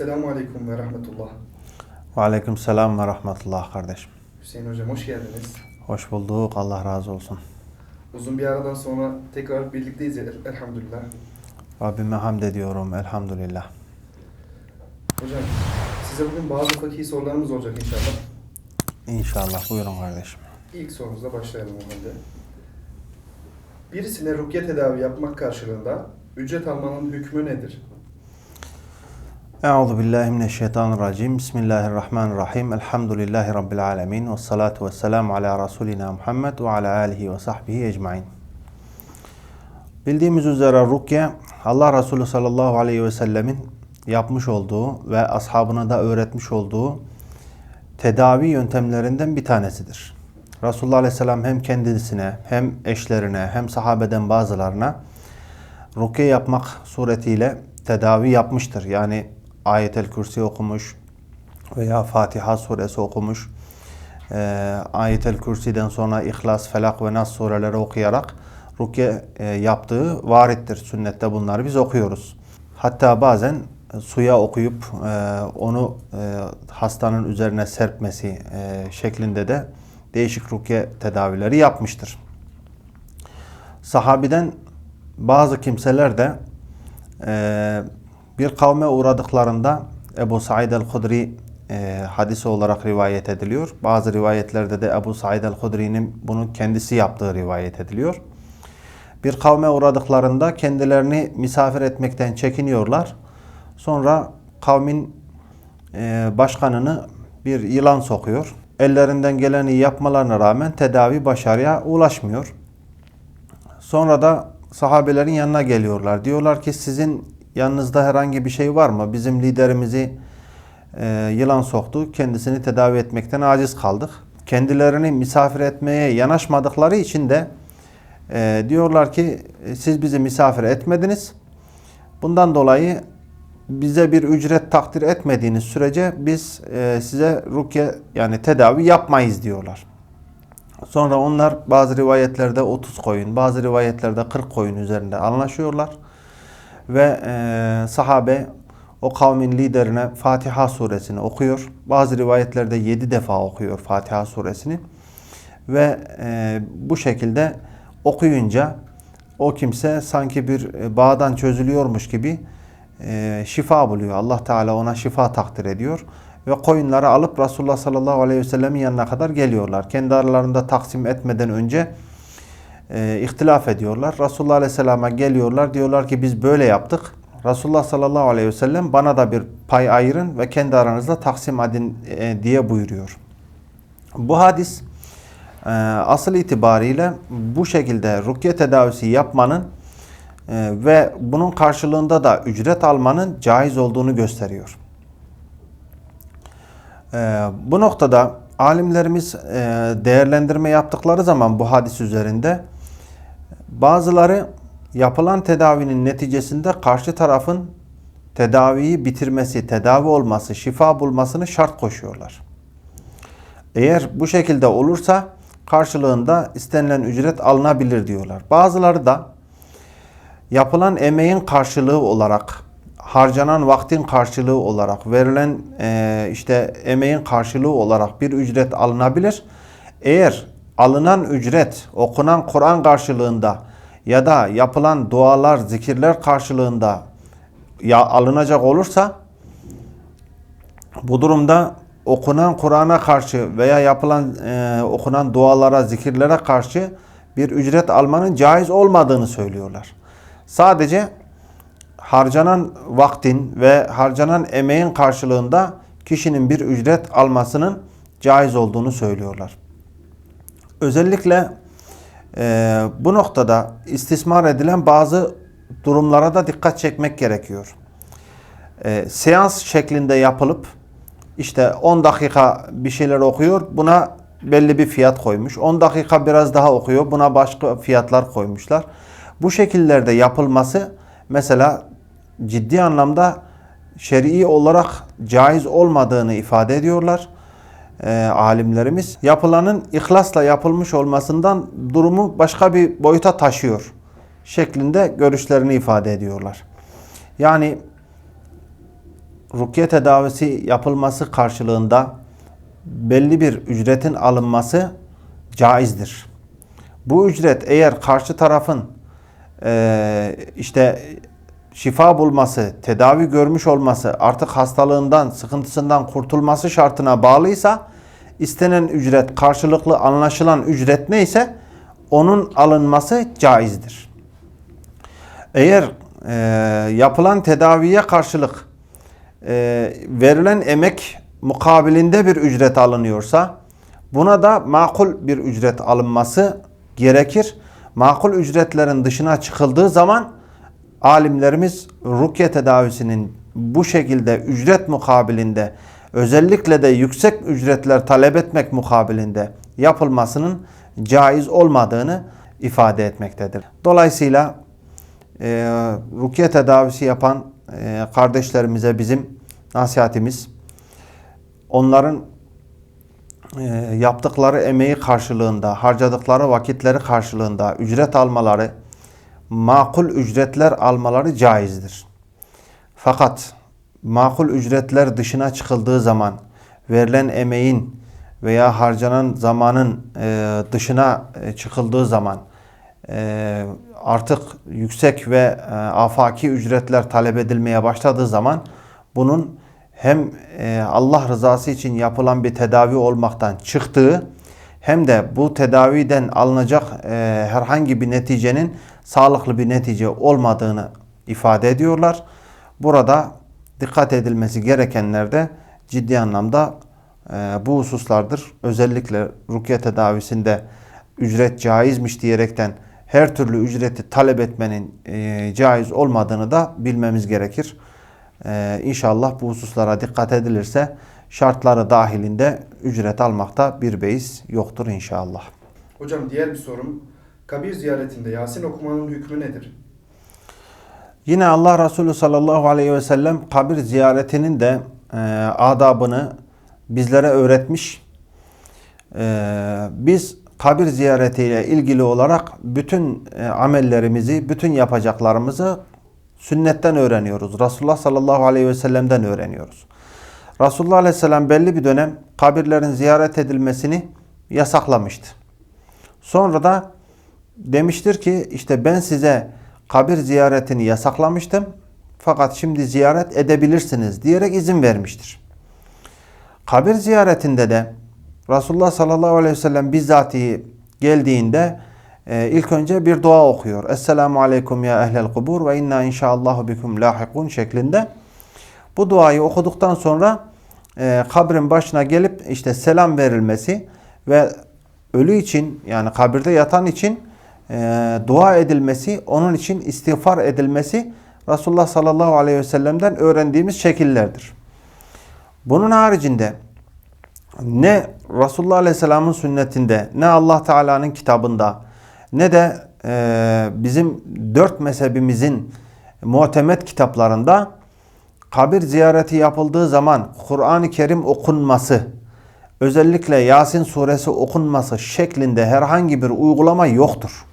Esselamu Aleyküm ve Rahmetullah. Ve aleyküm selam ve rahmetullah kardeşim. Hüseyin Hocam hoş geldiniz. Hoş bulduk. Allah razı olsun. Uzun bir aradan sonra tekrar birlikteyiz el- elhamdülillah. Rabbime hamd ediyorum. Elhamdülillah. Hocam size bugün bazı fakih sorularımız olacak inşallah. İnşallah. Buyurun kardeşim. İlk sorumuzla başlayalım o halde. Birisine rukiye tedavi yapmak karşılığında ücret almanın hükmü nedir? Euzu billahi mineşşeytanirracim. Bismillahirrahmanirrahim. Elhamdülillahi rabbil alamin ve salatu vesselam ala rasulina Muhammed ve ala alihi ve sahbihi ecmaîn. Bildiğimiz üzere rukiye Allah Resulü sallallahu aleyhi ve sellemin yapmış olduğu ve ashabına da öğretmiş olduğu tedavi yöntemlerinden bir tanesidir. Resulullah aleyhisselam hem kendisine hem eşlerine hem sahabeden bazılarına rukiye yapmak suretiyle tedavi yapmıştır. Yani ayetel kürsi okumuş veya Fatiha suresi okumuş. Ee, ayetel kürsiden sonra İhlas, Felak ve Nas sureleri okuyarak rukiye e, yaptığı varittir. Sünnette bunları biz okuyoruz. Hatta bazen e, suya okuyup e, onu e, hastanın üzerine serpmesi e, şeklinde de değişik rukiye tedavileri yapmıştır. Sahabiden bazı kimseler de e, bir kavme uğradıklarında Ebu Said el-Hudri e, hadisi olarak rivayet ediliyor. Bazı rivayetlerde de Ebu Said el-Hudri'nin bunu kendisi yaptığı rivayet ediliyor. Bir kavme uğradıklarında kendilerini misafir etmekten çekiniyorlar. Sonra kavmin e, başkanını bir yılan sokuyor. Ellerinden geleni yapmalarına rağmen tedavi başarıya ulaşmıyor. Sonra da sahabelerin yanına geliyorlar. Diyorlar ki sizin yanınızda herhangi bir şey var mı? Bizim liderimizi e, yılan soktu. Kendisini tedavi etmekten aciz kaldık. Kendilerini misafir etmeye yanaşmadıkları için de e, diyorlar ki e, siz bizi misafir etmediniz. Bundan dolayı bize bir ücret takdir etmediğiniz sürece biz e, size rukiye yani tedavi yapmayız diyorlar. Sonra onlar bazı rivayetlerde 30 koyun, bazı rivayetlerde 40 koyun üzerinde anlaşıyorlar. Ve e, sahabe o kavmin liderine Fatiha suresini okuyor. Bazı rivayetlerde 7 defa okuyor Fatiha suresini. Ve e, bu şekilde okuyunca o kimse sanki bir e, bağdan çözülüyormuş gibi e, şifa buluyor. Allah Teala ona şifa takdir ediyor. Ve koyunları alıp Resulullah sallallahu aleyhi ve sellemin yanına kadar geliyorlar. Kendi aralarında taksim etmeden önce e, ihtilaf ediyorlar. Resulullah aleyhisselama geliyorlar. Diyorlar ki biz böyle yaptık. Resulullah sallallahu aleyhi ve sellem bana da bir pay ayırın ve kendi aranızda taksim edin e, diye buyuruyor. Bu hadis e, asıl itibariyle bu şekilde rukiye tedavisi yapmanın e, ve bunun karşılığında da ücret almanın caiz olduğunu gösteriyor. E, bu noktada alimlerimiz e, değerlendirme yaptıkları zaman bu hadis üzerinde bazıları yapılan tedavinin neticesinde karşı tarafın tedaviyi bitirmesi, tedavi olması, şifa bulmasını şart koşuyorlar. Eğer bu şekilde olursa karşılığında istenilen ücret alınabilir diyorlar. Bazıları da yapılan emeğin karşılığı olarak, harcanan vaktin karşılığı olarak, verilen e, işte emeğin karşılığı olarak bir ücret alınabilir. Eğer alınan ücret okunan Kur'an karşılığında ya da yapılan dualar, zikirler karşılığında ya alınacak olursa bu durumda okunan Kur'an'a karşı veya yapılan e, okunan dualara, zikirlere karşı bir ücret almanın caiz olmadığını söylüyorlar. Sadece harcanan vaktin ve harcanan emeğin karşılığında kişinin bir ücret almasının caiz olduğunu söylüyorlar. Özellikle e, bu noktada istismar edilen bazı durumlara da dikkat çekmek gerekiyor. E, seans şeklinde yapılıp işte 10 dakika bir şeyler okuyor. Buna belli bir fiyat koymuş. 10 dakika biraz daha okuyor. Buna başka fiyatlar koymuşlar. Bu şekillerde yapılması mesela ciddi anlamda şer'i olarak caiz olmadığını ifade ediyorlar e, alimlerimiz. Yapılanın ihlasla yapılmış olmasından durumu başka bir boyuta taşıyor şeklinde görüşlerini ifade ediyorlar. Yani rukiye tedavisi yapılması karşılığında belli bir ücretin alınması caizdir. Bu ücret eğer karşı tarafın eee, işte şifa bulması, tedavi görmüş olması, artık hastalığından, sıkıntısından kurtulması şartına bağlıysa istenen ücret karşılıklı anlaşılan ücret neyse onun alınması caizdir. Eğer e, yapılan tedaviye karşılık e, verilen emek mukabilinde bir ücret alınıyorsa buna da makul bir ücret alınması gerekir. Makul ücretlerin dışına çıkıldığı zaman alimlerimiz rukiye tedavisinin bu şekilde ücret mukabilinde özellikle de yüksek ücretler talep etmek mukabilinde yapılmasının caiz olmadığını ifade etmektedir. Dolayısıyla e, rukiye tedavisi yapan e, kardeşlerimize bizim nasihatimiz onların e, yaptıkları emeği karşılığında, harcadıkları vakitleri karşılığında ücret almaları, makul ücretler almaları caizdir. Fakat makul ücretler dışına çıkıldığı zaman verilen emeğin veya harcanan zamanın e, dışına e, çıkıldığı zaman e, artık yüksek ve afaki ücretler talep edilmeye başladığı zaman bunun hem Allah rızası için yapılan bir tedavi olmaktan çıktığı hem de bu tedaviden alınacak herhangi bir neticenin sağlıklı bir netice olmadığını ifade ediyorlar. Burada dikkat edilmesi gerekenler de ciddi anlamda e, bu hususlardır. Özellikle rukiye tedavisinde ücret caizmiş diyerekten her türlü ücreti talep etmenin e, caiz olmadığını da bilmemiz gerekir. E, inşallah bu hususlara dikkat edilirse şartları dahilinde ücret almakta bir beis yoktur inşallah. Hocam diğer bir sorum. Kabir ziyaretinde Yasin okumanın hükmü nedir? Yine Allah Resulü sallallahu aleyhi ve sellem kabir ziyaretinin de e, adabını bizlere öğretmiş. E, biz kabir ziyaretiyle ilgili olarak bütün e, amellerimizi, bütün yapacaklarımızı sünnetten öğreniyoruz. Resulullah sallallahu aleyhi ve sellem'den öğreniyoruz. Resulullah aleyhisselam belli bir dönem kabirlerin ziyaret edilmesini yasaklamıştı. Sonra da demiştir ki işte ben size kabir ziyaretini yasaklamıştım. Fakat şimdi ziyaret edebilirsiniz diyerek izin vermiştir. Kabir ziyaretinde de Resulullah sallallahu aleyhi ve sellem bizzatihi geldiğinde e, ilk önce bir dua okuyor. Esselamu aleyküm ya ehlel kubur ve inna inşaallahu bikum lahikun şeklinde. Bu duayı okuduktan sonra e, kabrin başına gelip işte selam verilmesi ve ölü için yani kabirde yatan için e, dua edilmesi, onun için istiğfar edilmesi Resulullah sallallahu aleyhi ve sellem'den öğrendiğimiz şekillerdir. Bunun haricinde ne Resulullah aleyhisselamın sünnetinde, ne Allah Teala'nın kitabında, ne de e, bizim dört mezhebimizin muhtemet kitaplarında kabir ziyareti yapıldığı zaman Kur'an-ı Kerim okunması, özellikle Yasin suresi okunması şeklinde herhangi bir uygulama yoktur.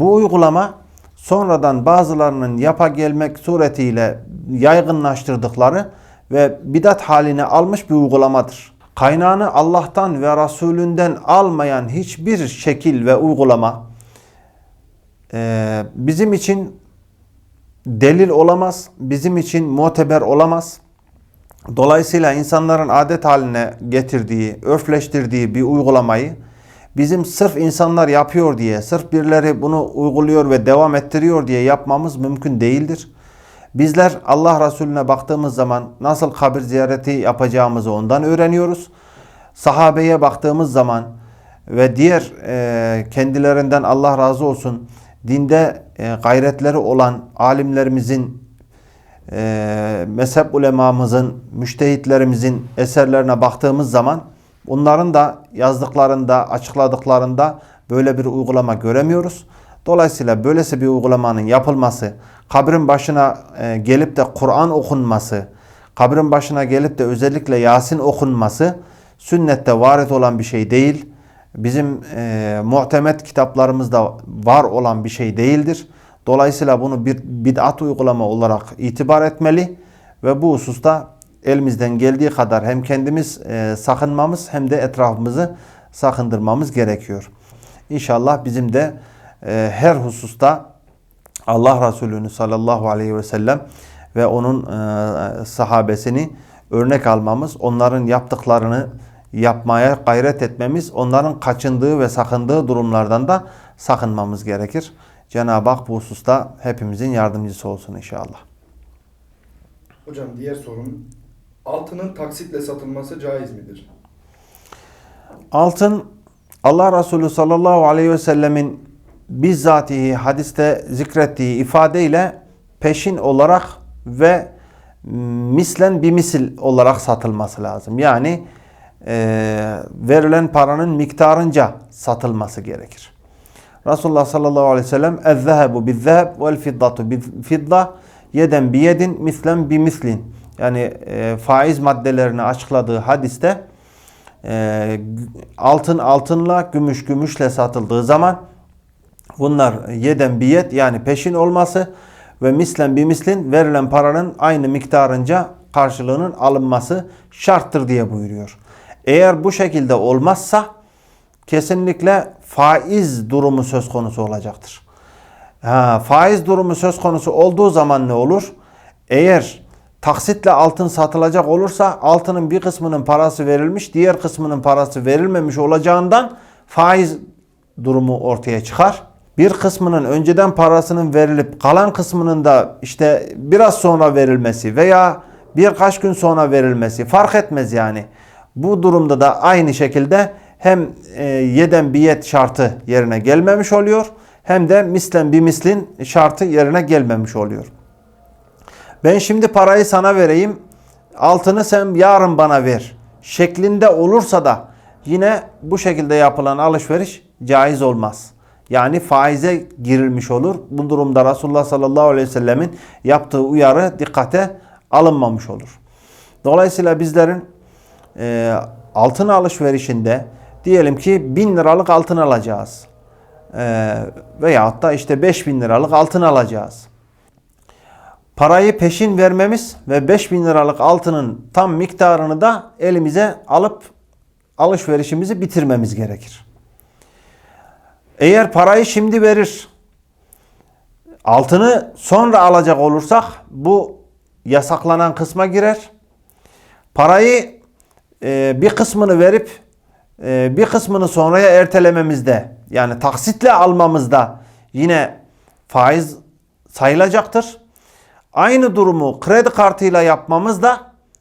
Bu uygulama sonradan bazılarının yapa gelmek suretiyle yaygınlaştırdıkları ve bidat haline almış bir uygulamadır. Kaynağını Allah'tan ve Resulünden almayan hiçbir şekil ve uygulama e, bizim için delil olamaz, bizim için muteber olamaz. Dolayısıyla insanların adet haline getirdiği, örfleştirdiği bir uygulamayı bizim sırf insanlar yapıyor diye, sırf birileri bunu uyguluyor ve devam ettiriyor diye yapmamız mümkün değildir. Bizler Allah Resulüne baktığımız zaman nasıl kabir ziyareti yapacağımızı ondan öğreniyoruz. Sahabeye baktığımız zaman ve diğer e, kendilerinden Allah razı olsun dinde e, gayretleri olan alimlerimizin, e, mezhep ulemamızın, müştehitlerimizin eserlerine baktığımız zaman onların da yazdıklarında, açıkladıklarında böyle bir uygulama göremiyoruz. Dolayısıyla böylesi bir uygulamanın yapılması, kabrin başına e, gelip de Kur'an okunması, kabrin başına gelip de özellikle Yasin okunması sünnette varit olan bir şey değil. Bizim e, muhtemet kitaplarımızda var olan bir şey değildir. Dolayısıyla bunu bir bid'at uygulama olarak itibar etmeli Ve bu hususta elimizden geldiği kadar hem kendimiz e, sakınmamız hem de etrafımızı sakındırmamız gerekiyor. İnşallah bizim de e, her hususta Allah Resulü'nü sallallahu aleyhi ve sellem ve onun e, sahabesini örnek almamız, onların yaptıklarını yapmaya gayret etmemiz, onların kaçındığı ve sakındığı durumlardan da sakınmamız gerekir. Cenab-ı Hak bu hususta hepimizin yardımcısı olsun inşallah. Hocam diğer sorum. Altının taksitle satılması caiz midir? Altın Allah Resulü sallallahu aleyhi ve sellemin bizzatihi hadiste zikrettiği ifadeyle peşin olarak ve mislen bir misil olarak satılması lazım. Yani e, verilen paranın miktarınca satılması gerekir. Resulullah sallallahu aleyhi ve sellem "Ez-zehebu biz-zeheb vel-fiddatu bil-fidda yeden bi yedin mislen bi mislin." Yani e, faiz maddelerini açıkladığı hadiste e, altın altınla, gümüş gümüşle satıldığı zaman bunlar yeden biyet yani peşin olması ve mislen bir mislin verilen paranın aynı miktarınca karşılığının alınması şarttır diye buyuruyor. Eğer bu şekilde olmazsa kesinlikle faiz durumu söz konusu olacaktır. Ha, faiz durumu söz konusu olduğu zaman ne olur? Eğer taksitle altın satılacak olursa altının bir kısmının parası verilmiş, diğer kısmının parası verilmemiş olacağından faiz durumu ortaya çıkar. Bir kısmının önceden parasının verilip kalan kısmının da işte biraz sonra verilmesi veya birkaç gün sonra verilmesi fark etmez yani. Bu durumda da aynı şekilde hem e, yeden biyet şartı yerine gelmemiş oluyor hem de mislen bir mislin şartı yerine gelmemiş oluyor. Ben şimdi parayı sana vereyim. Altını sen yarın bana ver. Şeklinde olursa da yine bu şekilde yapılan alışveriş caiz olmaz. Yani faize girilmiş olur. Bu durumda Resulullah sallallahu aleyhi ve sellemin yaptığı uyarı dikkate alınmamış olur. Dolayısıyla bizlerin e, altın alışverişinde diyelim ki 1000 liralık altın alacağız. E, veyahut da işte 5000 liralık altın alacağız parayı peşin vermemiz ve 5000 liralık altının tam miktarını da elimize alıp alışverişimizi bitirmemiz gerekir. Eğer parayı şimdi verir, altını sonra alacak olursak bu yasaklanan kısma girer. Parayı e, bir kısmını verip e, bir kısmını sonraya ertelememizde yani taksitle almamızda yine faiz sayılacaktır. Aynı durumu kredi kartıyla yapmamız da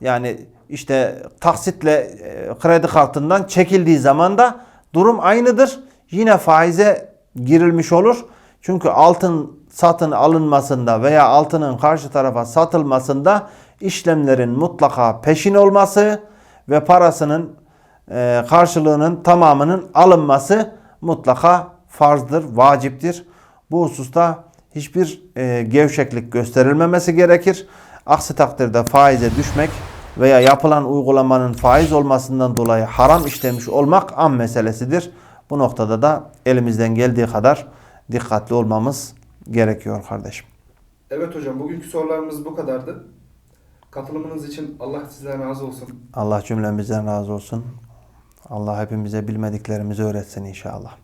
yani işte taksitle e, kredi kartından çekildiği zaman da durum aynıdır. Yine faize girilmiş olur. Çünkü altın satın alınmasında veya altının karşı tarafa satılmasında işlemlerin mutlaka peşin olması ve parasının e, karşılığının tamamının alınması mutlaka farzdır, vaciptir. Bu hususta hiçbir e, gevşeklik gösterilmemesi gerekir. Aksi takdirde faize düşmek veya yapılan uygulamanın faiz olmasından dolayı haram işlemiş olmak an meselesidir. Bu noktada da elimizden geldiği kadar dikkatli olmamız gerekiyor kardeşim. Evet hocam bugünkü sorularımız bu kadardı. Katılımınız için Allah sizden razı olsun. Allah cümlemizden razı olsun. Allah hepimize bilmediklerimizi öğretsin inşallah.